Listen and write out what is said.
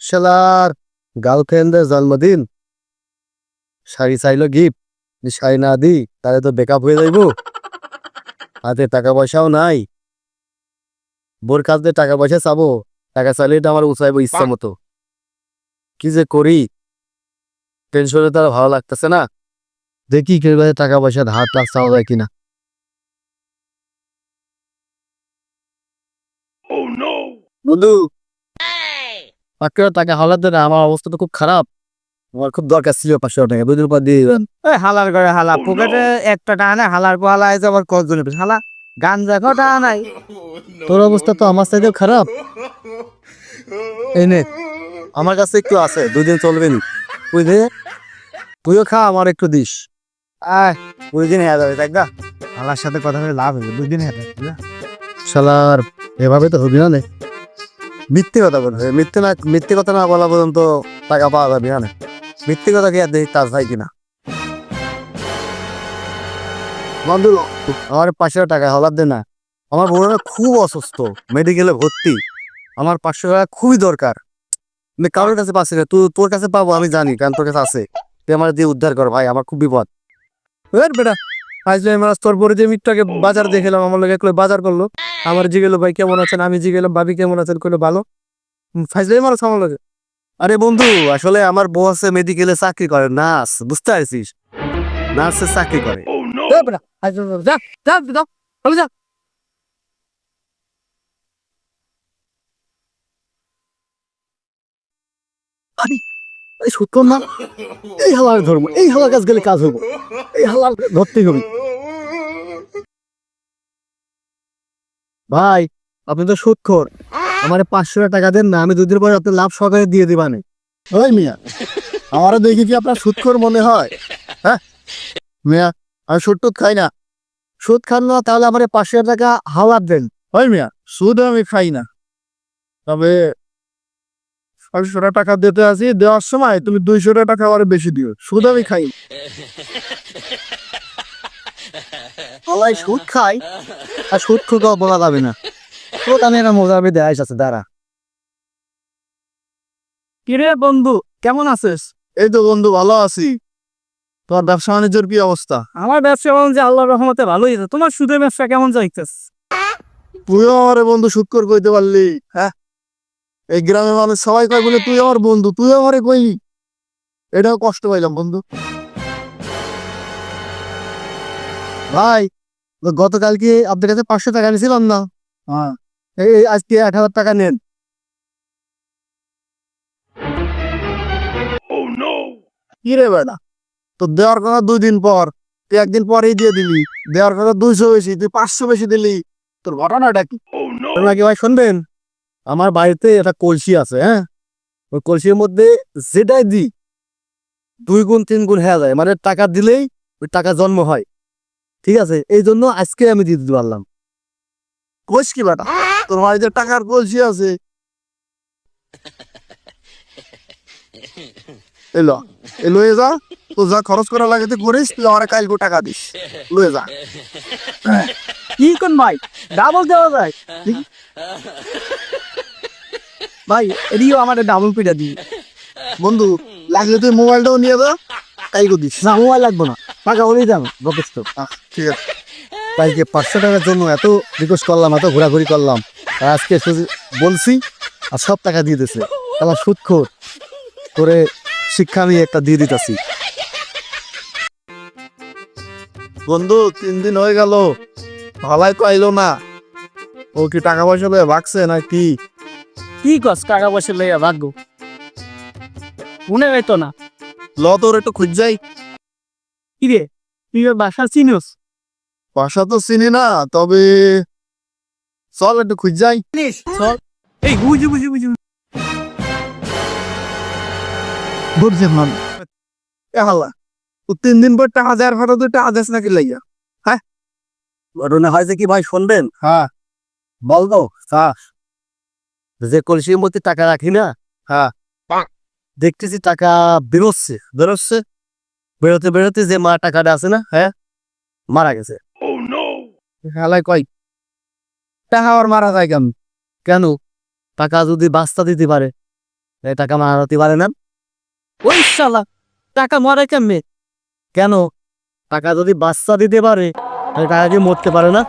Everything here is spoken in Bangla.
শালার গার্লফ্রেন্ডের জন্মদিন। শাড়ি চাইলো গিফট শাড়ি না দি তাহলে তো বেকআপ হয়ে যাইব। হাতে টাকা পয়সাও নাই। বোর কাছ দিয়ে টাকা পয়সা চাবো টাকা চাইলে এটা আমার উচাইবো ইচ্ছা মতো। কি যে করি? টেনশনে তো আর ভালো লাগতেছে না। দেখি কীভাবে টাকা পয়সা ধার টার চাওয়া যায় কিনা। বন্ধু পাঁচশো টাকা হালাতে না আমার অবস্থা তো খুব খারাপ। আমার খুব দরকার ছিল পাঁচশো টাকা দুদিন পর দিয়ে দিবেন। ওই হালার করে হালা পকেটে একটা টাকা নাই হালার পর হালা আবার হালা টাকা নাই তোর অবস্থা তো আমার খারাপ। এই নে আমার কাছে একটু আছে দুদিন চলবে নি। বুঝলে তুইও খা আমার একটু দিস। আয়। দুই দিন হয়ে যাবে দেখ হালার সাথে কথা বলে লাভ হবে দুই দিন হ্যাঁ যাবে না? শালার এভাবে তো হবি না নে। মিথ্যে কথা বলবে। মিথ্যে না, মিথ্যে কথা না বলা পর্যন্ত টাকা পাওয়া যাবে না মিথ্যে কথা কি আর দেখি তার ভাই কিনা? বন্ধু, আমার পাঁচশো টাকা, হলার দে না। আমার বোনের খুব অসুস্থ, মেডিকেলে ভর্তি। আমার পাঁচশো টাকা খুবই দরকার। কারোর কাছে পাচ্ছি না, তুই তোর কাছে পাবো, আমি জানি, কারণ তোর কাছে আছে। তুই আমার দিয়ে উদ্ধার কর, ভাই, আমার খুব বিপদ। বেটা আজ মাস তোর পরে যে মিটটাকে বাজার দেখলাম আমার লোক একলো বাজার করল। আমার জিগেলো ভাই কেমন আছেন? আমি জিগেলাম ভাবি কেমন আছেন? কইলো ভালো। ফাইজলাই মারা আমার লোকে আরে বন্ধু আসলে আমার বউ আছে মেডিকেলে চাকরি করে নার্স বুঝতে পারছিস? নার্সের চাকরি করে। এ যা, যা, যা, যা, চলে যা। এই সত্তর না? এই হালার ধর্ম, এই হালার কাজ গেলে কাজ হব এই হালার ধরতেই হবে। ভাই, আপনি তো সুৎখোর আমার পাঁচশো টাকা দেন না, আমি দুদিন পরে আপনি লাভ সহকারে দিয়ে দিবানে ওই মিয়া, আমারও দেখি কি আপনার সুৎখোর মনে হয়। হ্যাঁ? মিয়া, আমি সুদ টুদ খাই না। সুদ খান না, তাহলে আমার পাঁচশো টাকা হাওয়ার দেন। ওই মিয়া, সুদ আমি খাই না। তবে পাঁচশো টাকা দিতে আসি দেওয়ার সময় তুমি দুইশো টাকা আবার বেশি দিও। সুদ আমি খাই সবাই সুদ খাই আর সুদ খুঁজেও বলা যাবে না। সুদ আমি একটা মজা আমি আছে দাঁড়া। কিরে বন্ধু কেমন আছিস? এই তো বন্ধু ভালো আছি। তোমার ব্যবসা বাণিজ্যের কি অবস্থা? আমার ব্যবসা বলুন যে আল্লাহর রহমতে ভালোই আছে। তোমার সুদের ব্যবসা কেমন যাইতেছ? তুইও আমার বন্ধু সুদ করে কইতে পারলি হ্যাঁ? এই গ্রামের মানুষ সবাই কয় বলে তুই আমার বন্ধু তুই আমারে কইলি? এটাও কষ্ট পাইলাম বন্ধু। ভাই গতকালকে আপনার কাছে পাঁচশো টাকা নিয়েছিলাম না? হ্যাঁ। এই আজকে এক হাজার টাকা নেন। কি রে বেটা? তো দেওয়ার কথা দুই দিন পর তুই একদিন পরেই দিয়ে দিলি। দেওয়ার কথা দুইশো বেশি তুই পাঁচশো বেশি দিলি। তোর ঘটনাটা কি? তোমরা কি ভাই শুনবেন? আমার বাড়িতে একটা কলসি আছে হ্যাঁ? ওই কলসির মধ্যে যেটাই দিই দুই গুণ তিন গুণ হয়ে যায়। মানে টাকা দিলেই ওই টাকা জন্ম হয়। ঠিক আছে? এই জন্য আজকে আমি দিয়ে দিতে পারলাম। কোষ কি বেটা? তোর বাড়িতে টাকার কলসি আছে। এলো এ লয়ে যা। তো যা খরচ করা লাগে তুই করিস তুই আমার কালকে টাকা দিস। লয়ে যা। কি কোন ভাই? ডাবল দেওয়া যায়। ভাই এদিকেও আমার ডাবল পিটা দিই বন্ধু লাগলে তুই মোবাইলটাও নিয়ে যা তাই করে দিস। না মোবাইল লাগবো না। পাকা হলেই যাব যথেষ্ট ঠিক আছে। তাইকে পাঁচশো টাকার জন্য এত রিকোয়েস্ট করলাম এত ঘোরাঘুরি করলাম আর আজকে বলছি আর সব টাকা দিয়ে দিছে আমার সুদখোর করে শিক্ষা আমি একটা দিয়ে দিতেছি। বন্ধু তিন দিন হয়ে গেল। ভালাই তো আইলো না। ও কি টাকা পয়সা লয়ে ভাগছে না কি কি কস টাকা পয়সা লইয়া ভাগ্য? মনে হইতো না। ল তোর একটু খুঁজ যাই। কি রে তুই ওর বাসা চিনোস? বাসা তো চিনি না তবে চল একটু খুঁজ যাই। চল। এই বুঝি বুঝি বুঝি বুঝছি মান এ হাল্লা ও তিন দিন পর টাকা দেওয়ার কথা তুই টাকা দেস নাকি লাইয়া? হ্যাঁ? ঘটনা হয়েছে কি ভাই শুনবেন? হ্যাঁ। বল তো। হ্যাঁ। যে কলসির মধ্যে টাকা রাখি না হ্যাঁ। দেখতেছি টাকা বেরোচ্ছে বেরোচ্ছে। বেরোতে বেরোতে যে মা টাকাটা আছে না হ্যাঁ মারা গেছে। কয় টাকা আর মারা যায় কেন? কেন? টাকা যদি বাস্তা দিতে পারে এই টাকা মারাতে পারে না। ওই শালা টাকা মরে কেমনে? কেন? টাকা যদি বাচ্চা দিতে পারে তাহলে টাকা দিয়ে মরতে পারে না?